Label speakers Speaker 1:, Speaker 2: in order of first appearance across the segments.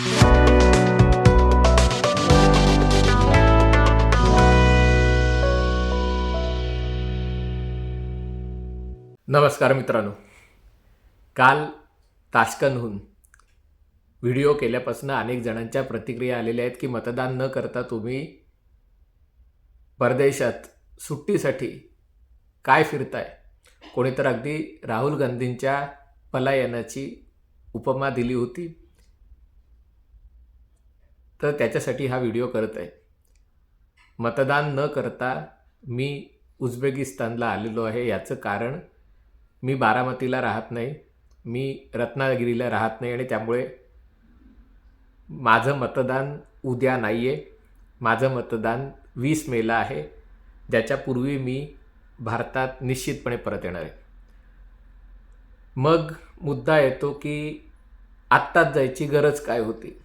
Speaker 1: नमस्कार मित्रांनो. काल ताशकनहून व्हिडिओ केल्यापासून अनेक जणांच्या प्रतिक्रिया आलेल्या आहेत की मतदान न करता तुम्ही परदेशात सुट्टीसाठी काय फिरताय? कोणी तर अगदी राहुल गांधींच्या पलायनाची उपमा दिली होती. तर त्याच्यासाठी हा व्हिडिओ करत आहे. मतदान न करता मी उझबेकिस्तानला आलेलो आहे. याचं कारण मी बारामतीला राहत नाही मी रत्नागिरीला राहत नाही आणि त्यामुळे माझं मतदान उद्या नाही आहे माझं मतदान वीस मेला आहे. ज्याच्यापूर्वी मी भारतात निश्चितपणे परत येणार आहे. मग मुद्दा येतो की आत्ताच जायची गरज काय होती?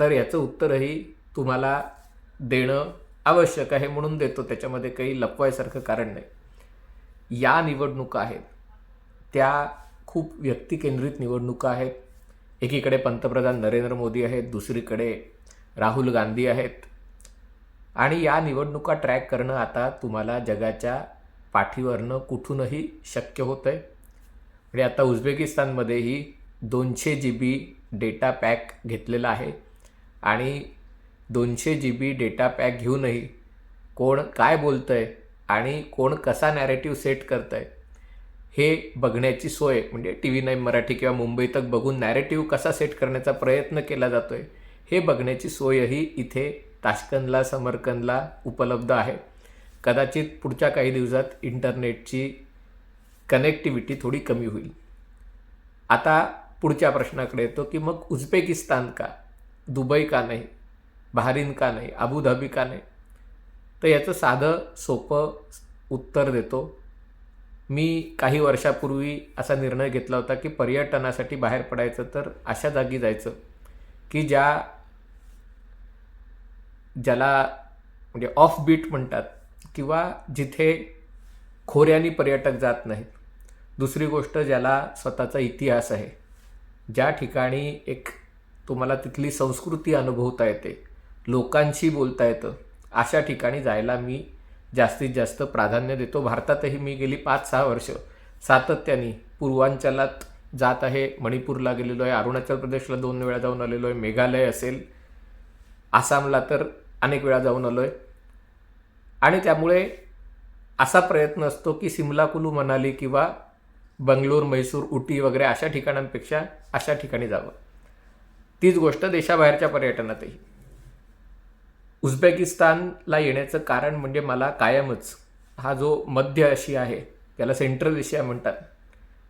Speaker 1: तर याचं उत्तरही तुम्हाला देणं आवश्यक आहे म्हणून देतो. त्याच्यामध्ये काही लपवायसारखं कारण नाही. या निवडणुका आहेत. त्या खूप व्यक्तिकेंद्रित निवडणुका आहेत. एकीकडे पंतप्रधान नरेंद्र मोदी आहेत दुसरीकडे राहुल गांधी आहेत. आणि या निवडणुका ट्रॅक करणं आता तुम्हाला जगाच्या पाठीवरनं कुठूनही शक्य होतं आहे म्हणजे आता उझबेकिस्तानमध्येही दोनशे जी बी डेटा पॅक घेतलेला आहे. आणि दोनशे जी बी डेटा पॅक घेऊनही कोण काय बोलतं आहे आणि कोण कसा नॅरेटिव्ह सेट करतं आहे हे बघण्याची सोय म्हणजे टी व्ही नाईन मराठी किंवा मुंबई तक बघून नॅरेटिव्ह कसा सेट करण्याचा प्रयत्न केला जातो आहे हे बघण्याची सोयही इथे ताशकंदला समरकंदला उपलब्ध आहे. कदाचित पुढच्या काही दिवसात इंटरनेटची कनेक्टिव्हिटी थोडी कमी होईल. आता पुढच्या प्रश्नाकडे येतो की मग उझबेकिस्तान का? दुबई का नाही बहारीन का नाही अबुधाबी का नाही. तर याचं साधं सोपं उत्तर देतो. मी काही वर्षापूर्वी असा निर्णय घेतला होता की पर्यटनासाठी बाहेर पडायचं तर अशा जागी जायचं की ज्या ज्याला म्हणजे ऑफ बीट म्हणतात किंवा जिथे खोऱ्यानी पर्यटक जात नाहीत. दुसरी गोष्ट ज्याला स्वतःचा इतिहास आहे. ज्या ठिकाणी एक तुम्हाला तिथली संस्कृती अनुभवता येते. लोकांशी बोलता येतं. अशा ठिकाणी जायला मी जास्तीत जास्त प्राधान्य देतो. भारतातही मी गेली पाच सहा वर्ष सातत्याने पूर्वांचलात जात आहे. मणिपूरला गेलेलो आहे. अरुणाचल प्रदेशला दोन वेळा जाऊन आलेलो आहे. मेघालय असेल आसामला तर अनेक वेळा जाऊन आलो आहे आणि त्यामुळे असा प्रयत्न असतो की सिमला कुलू मनाली किंवा बंगलोर म्हैसूर उटी वगैरे अशा ठिकाणांपेक्षा अशा ठिकाणी जावं. तीच गोष्ट देशाबाहेरच्या पर्यटनातही. उझबेकिस्तानला येण्याचं कारण म्हणजे मला कायमच हा जो मध्य आशिया आहे त्याला सेंट्रल एशिया म्हणतात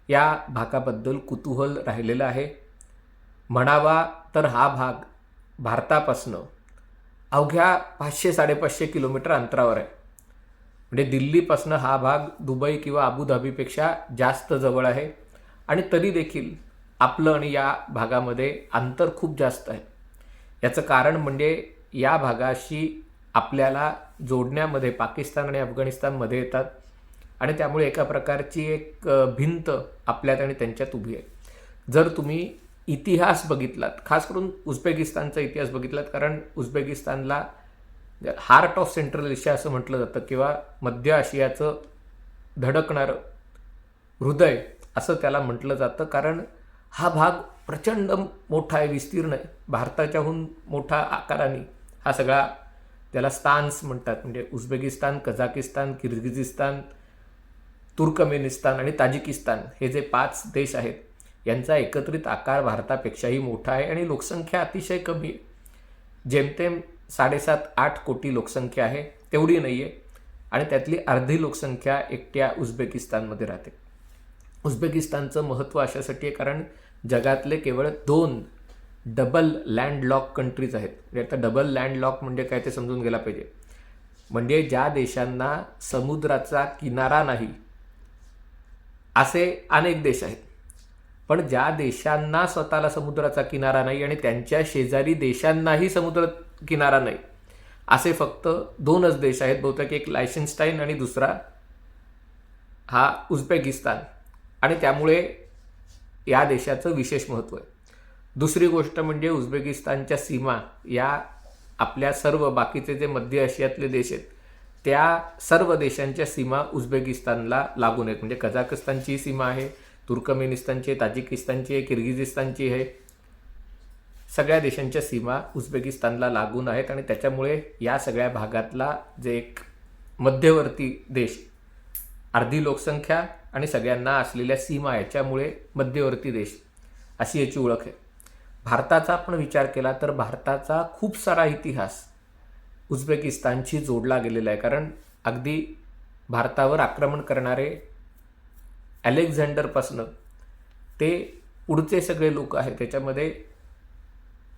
Speaker 1: या भागाबद्दल कुतूहल राहिलेलं आहे. म्हणावा तर हा भाग भारतापासनं अवघ्या पाचशे साडेपाचशे किलोमीटर अंतरावर आहे. म्हणजे दिल्लीपासनं हा भाग दुबई किंवा अबुधाबीपेक्षा जास्त जवळ आहे आणि तरी देखील आपलं आणि या भागामध्ये अंतर खूप जास्त आहे. याचं कारण म्हणजे या भागाशी आपल्याला जोडण्यामध्ये पाकिस्तान आणि अफगाणिस्तानमध्ये येतात आणि त्यामुळे एका प्रकारची एक भिंत आपल्यात आणि त्यांच्यात उभी आहे. जर तुम्ही इतिहास बघितलात खास करून उझबेकिस्तानचा इतिहास बघितलात कारण उझबेकिस्तानला हार्ट ऑफ सेंट्रल एशिया असं म्हटलं जातं किंवा मध्य आशियाचं धडकणारं हृदय असं त्याला म्हटलं जातं. कारण हा भाग प्रचंड मोठा आहे विस्तीर्ण आहे. भारताच्याहून मोठा आकाराने हा सगळा त्याला स्थान्स म्हणतात. म्हणजे उझबेकिस्तान कझाकिस्तान किर्गिझिस्तान तुर्कमेनिस्तान आणि ताजिकिस्तान हे जे पाच देश आहेत यांचा एकत्रित आकार भारतापेक्षाही मोठा आहे आणि लोकसंख्या अतिशय कमी आहे. जेमतेम साडेसात आठ कोटी लोकसंख्या आहे तेवढी नाही आहे आणि त्यातली अर्धी लोकसंख्या एकट्या उझबेकिस्तानमध्ये राहते. उझबेकिस्तानचं महत्त्व अशासाठी आहे कारण जगातले केवळ दोन डबल लँडलॉक कंट्रीज आहेत. म्हणजे आता डबल लँडलॉक म्हणजे काय ते समजून गेला पाहिजे. म्हणजे ज्या देशांना समुद्राचा किनारा नाही असे अनेक देश आहेत. पण ज्या देशांना स्वतःला समुद्राचा किनारा नाही आणि त्यांच्या शेजारी देशांनाही समुद्र किनारा नाही असे फक्त दोनच देश आहेत बहुतेक एक लायसेन्स्टाईन आणि दुसरा हा उझबेकिस्तान. आणि त्यामुळे या देशाचं विशेष महत्त्व आहे. दुसरी गोष्ट म्हणजे उझबेकिस्तानच्या सीमा या आपल्या सर्व बाकीचे जे मध्य आशियातले देश आहेत त्या सर्व देशांच्या सीमा उझबेकिस्तानला लागून आहेत. म्हणजे कझाकस्तानची सीमा आहे तुर्कमेनिस्तानची आहे ताजिकिस्तानची आहे किर्गिजिस्तानची आहे. सगळ्या देशांच्या सीमा उझबेकिस्तानला लागून आहेत आणि त्याच्यामुळे या सगळ्या भागातला जे एक मध्यवर्ती देश अर्धी लोकसंख्या आणि सगळ्यांना असलेल्या सीमा याच्यामुळे मध्यवर्ती देश अशी याची ओळख आहे. भारताचा आपण विचार केला तर भारताचा खूप सारा इतिहास उझबेकिस्तानशी जोडला गेलेला आहे. कारण अगदी भारतावर आक्रमण करणारे अलेक्झांडरपासनं ते पुढचे सगळे लोक आहेत. त्याच्यामध्ये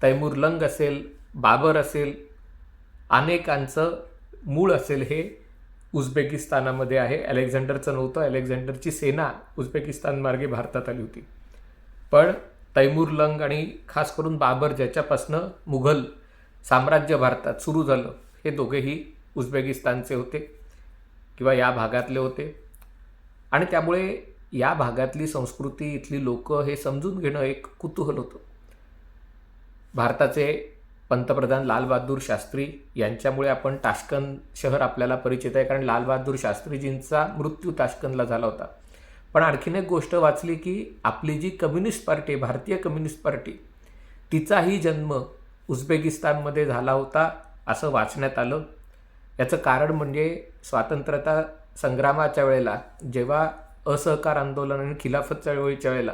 Speaker 1: तैमूर लंग असेल बाबर असेल अनेकांचं मूळ असेल हे उझबेकिस्तानामध्ये आहे. अलेक्झांडरचं नव्हतं. अलेक्झांडरची सेना उझबेकिस्तानमार्गे भारतात आली होती. पण तैमूर लंग आणि खास करून बाबर ज्याच्यापासनं मुघल साम्राज्य भारतात सुरू झालं हे दोघेही उझबेकिस्तानचे होते किंवा या भागातले होते. आणि त्यामुळे या भागातली संस्कृती इथली लोक हे समजून घेणं एक कुतूहल होतं. भारताचे पंतप्रधान लालबहादूर शास्त्री यांच्यामुळे आपण ताशकंद शहर आपल्याला परिचित आहे. कारण लालबहादूर शास्त्रीजींचा मृत्यू ताशकंदला झाला होता. पण आणखीन एक गोष्ट वाचली की आपली जी कम्युनिस्ट पार्टी आहे भारतीय कम्युनिस्ट पार्टी तिचाही जन्म उझबेकिस्तानमध्ये झाला होता असं वाचण्यात आलं. याचं कारण म्हणजे स्वातंत्र्यता संग्रामाच्या वेळेला जेव्हा असहकार आंदोलन आणि खिलाफत चळवळीच्या वेळेला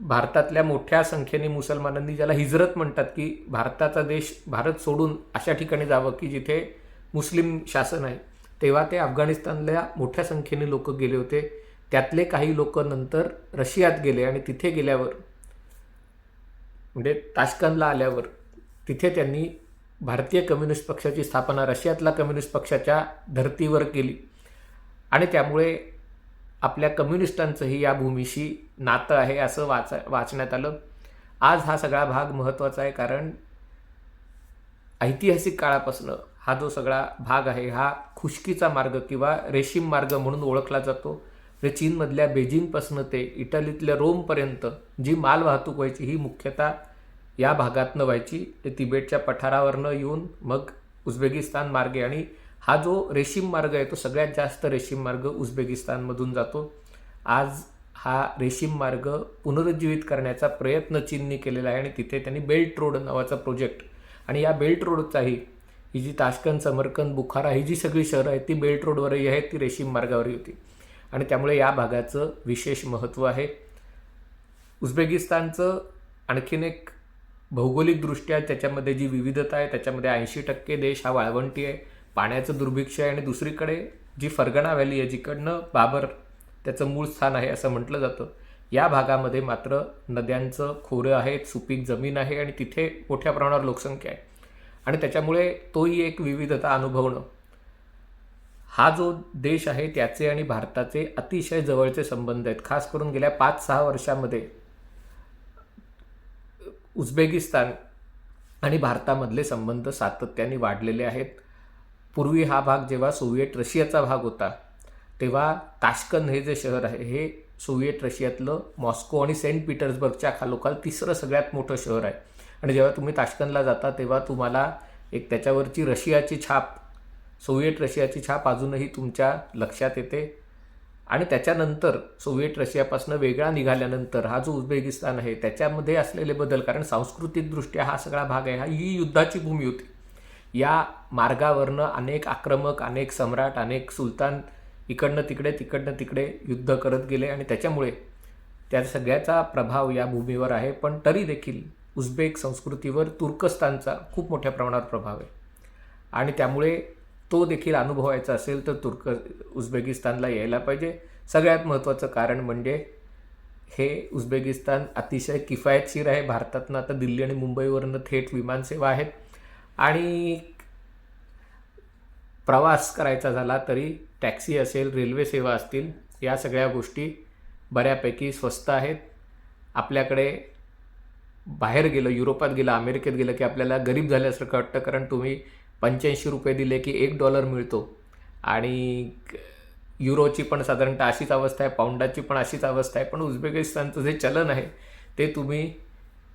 Speaker 1: भारतातल्या मोठ्या संख्येने मुसलमानांनी ज्याला हिजरत म्हणतात की भारताचा देश भारत सोडून अशा ठिकाणी जावं की जिथे मुस्लिम शासन आहे तेव्हा ते अफगाणिस्तानला मोठ्या संख्येने लोक गेले होते. त्यातले काही लोक नंतर रशियात गेले आणि तिथे गेल्यावर म्हणजे ताशकंदला आल्यावर तिथे त्यांनी भारतीय कम्युनिस्ट पक्षाची स्थापना रशियातला कम्युनिस्ट पक्षाच्या धर्तीवर केली. आणि त्यामुळे आपल्या कम्युनिस्टांचंही या भूमीशी नातं आहे असं वाचा वाचण्यात आलं. आज हा सगळा भाग महत्त्वाचा आहे कारण ऐतिहासिक काळापासून हा जो सगळा भाग आहे हा खुशकीचा मार्ग किंवा रेशीम मार्ग म्हणून ओळखला जातो. म्हणजे चीनमधल्या बेजिंगपासून ते इटलीतल्या रोमपर्यंत जी माल वाहतूक व्हायची ही मुख्यतः या भागातनं व्हायची. ते तिबेटच्या पठारावरनं येऊन मग उझबेकिस्तान मार्गे आणि हा जो रेशीम मार्ग आहे तो सगळ्यात जास्त रेशीम मार्ग उझबेकिस्तानमधून जातो. आज हा रेशीम मार्ग पुनरुज्जीवित करण्याचा प्रयत्न चीनने केलेला आहे आणि तिथे त्यांनी बेल्ट रोड नावाचा प्रोजेक्ट आणि या बेल्ट रोडचाही ही जी ताशकन समरकंद बुखारा ही जी सगळी शहरं आहेत ती बेल्ट रोडवरही आहेत ती रेशीम मार्गावरही होती. आणि त्यामुळे या भागाचं विशेष महत्त्व आहे. उझबेकिस्तानचं आणखीन एक भौगोलिकदृष्ट्या त्याच्यामध्ये जी विविधता आहे त्याच्यामध्ये ऐंशी टक्के देश हा वाळवंटी आहे. पाण्याचं दुर्भिक्ष आहे आणि दुसरीकडे जी फरगणा व्हॅली आहे जिकडनं बाबर त्याचं मूळ स्थान आहे असं म्हटलं जातं या भागामध्ये मात्र नद्यांचं खोरं आहेत सुपीक जमीन आहे आणि तिथे मोठ्या प्रमाणावर लोकसंख्या आहे. आणि त्याच्यामुळे तोही एक विविधता अनुभवणं. हा जो देश आहे त्याचे आणि भारताचे अतिशय जवळचे संबंध आहेत. खास करून गेल्या पाच सहा वर्षामध्ये उझबेकिस्तान आणि भारतामधले संबंध सातत्याने वाढलेले आहेत. पूर्वी हा भाग जेव्हा सोव्हिएट रशियाचा भाग होता तेव्हा ताशकंद हे जे शहर आहे हे सोव्हिएट रशियातलं मॉस्को आणि सेंट पीटर्सबर्गच्या खालोखाल तिसरं सगळ्यात मोठं शहर आहे. आणि जेव्हा तुम्ही ताशकंदला जाता तेव्हा तुम्हाला एक त्याच्यावरची रशियाची छाप सोव्हिएट रशियाची छाप अजूनही तुमच्या लक्षात येते. आणि त्याच्यानंतर सोव्हिएट रशियापासून वेगळा निघाल्यानंतर हा जो उझबेकिस्तान आहे त्याच्यामध्ये असलेले बदल कारण सांस्कृतिकदृष्ट्या हा सगळा भाग आहे हा ही युद्धाची भूमी होती. या मार्गावरनं अनेक आक्रमक अनेक सम्राट अनेक सुलतान इकडनं तिकडे तिकडनं तिकडे युद्ध करत गेले आणि त्याच्यामुळे त्या सगळ्याचा प्रभाव या भूमीवर आहे. पण तरी देखील उझबेक संस्कृतीवर तुर्कस्तानचा खूप मोठ्या प्रमाणावर प्रभाव आहे. आणि त्यामुळे तो देखील अनुभवायचा असेल तर तुर्क उझबेकिस्तानला यायला पाहिजे. सगळ्यात महत्त्वाचं कारण म्हणजे हे उझबेकिस्तान अतिशय किफायतशीर आहे. भारतातनं आता दिल्ली आणि मुंबईवरनं थेट विमानसेवा आहेत. आणि प्रवास करायचा झाला तरी टॅक्सी असेल रेल्वे सेवा असतील या सगळ्या गोष्टी बऱ्यापैकी स्वस्त आहेत. आपल्याकडे बाहेर गेलं युरोपात गेलं अमेरिकेत गेलं की आपल्याला गरीब झाल्यासारखं वाटतं कारण तुम्ही पंच्याऐंशी रुपये दिले की एक डॉलर मिळतो. आणि युरोची पण साधारणतः अशीच अवस्था आहे पाऊंडाची पण अशीच अवस्था आहे पण उझबेकिस्तानचं जे चलन आहे ते तुम्ही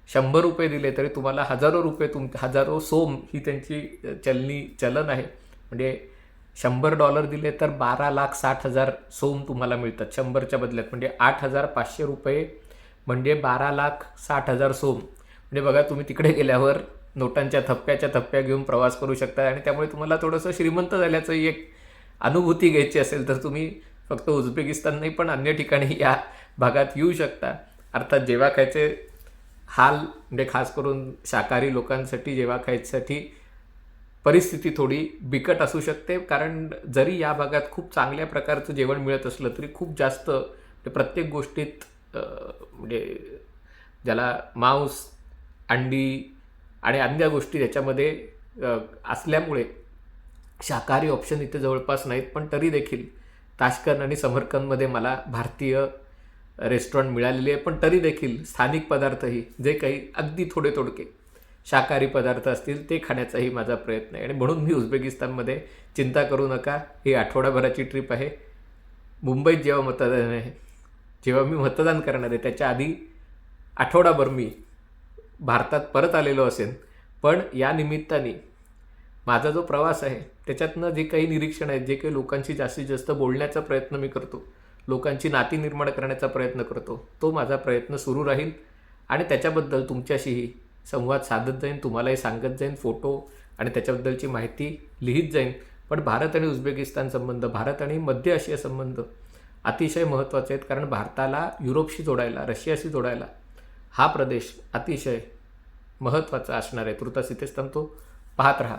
Speaker 1: शंभर रुपये दिले तरी तुम्हाला हजारो रुपये तुम हजारो सोम ही त्यांची चलनी चलन आहे. म्हणजे शंभर डॉलर दिले तर बारा लाख साठ हजार सोम तुम्हाला मिळतात शंभरच्या बदल्यात. म्हणजे आठ हजार पाचशे रुपये म्हणजे बारा लाख साठ हजार सोम. म्हणजे बघा तुम्ही तिकडे गेल्यावर नोटांच्या थप्प्याच्या थप्प्या घेऊन प्रवास करू शकता आणि त्यामुळे तुम्हाला थोडंसं श्रीमंत झाल्याचं एक अनुभूती घ्यायची असेल तर तुम्ही फक्त उझबेकिस्तान नाही पण अन्य ठिकाणी या भागात येऊ शकता. अर्थात जेव्हा खायचे हाल म्हणजे खास करून शाकाहारी लोकांसाठी जेव्हा खायसाठी परिस्थिती थोडी बिकट असू शकते. कारण जरी या भागात खूप चांगल्या प्रकारचं जेवण मिळत असलं तरी खूप जास्त म्हणजे प्रत्येक गोष्टीत म्हणजे ज्याला मांस अंडी आणि अन्य गोष्टी त्याच्यामध्ये असल्यामुळे शाकाहारी ऑप्शन इथे जवळपास नाहीत. पण तरी देखील ताशकन आणि समरकंदमध्ये मला भारतीय रेस्टॉरंट मिळालेली आहे पण तरी देखील स्थानिक पदार्थही जे काही अगदी थोडे थोडके शाकाहारी पदार्थ असतील ते खाण्याचाही माझा प्रयत्न आहे. आणि म्हणून मी उझबेकिस्तानमध्ये चिंता करू नका. ही आठवडाभराची ट्रिप आहे. मुंबईत जेव्हा मतदान आहे जेव्हा मी मतदान करणार आहे त्याच्या आधी आठवडाभर मी भारतात परत आलेलो असेन. पण या निमित्ताने माझा जो प्रवास आहे त्याच्यातनं जे काही निरीक्षण आहेत जे काही लोकांशी जास्तीत जास्त बोलण्याचा प्रयत्न मी करतो लोकांची नाती निर्माण करण्याचा प्रयत्न करतो. तो माझा प्रयत्न सुरू राहील आणि त्याच्याबद्दल तुमच्याशीही संवाद साधत जाईन तुम्हालाही सांगत जाईन फोटो आणि त्याच्याबद्दलची माहिती लिहित जाईन. पण भारत आणि उझबेकिस्तान संबंध भारत आणि मध्य आशिया संबंध अतिशय महत्त्वाचे आहेत कारण भारताला युरोपशी जोडायला रशियाशी जोडायला हा प्रदेश अतिशय महत्त्वाचा असणार आहे. तृता इथेच थांबतो. पाहत राहा.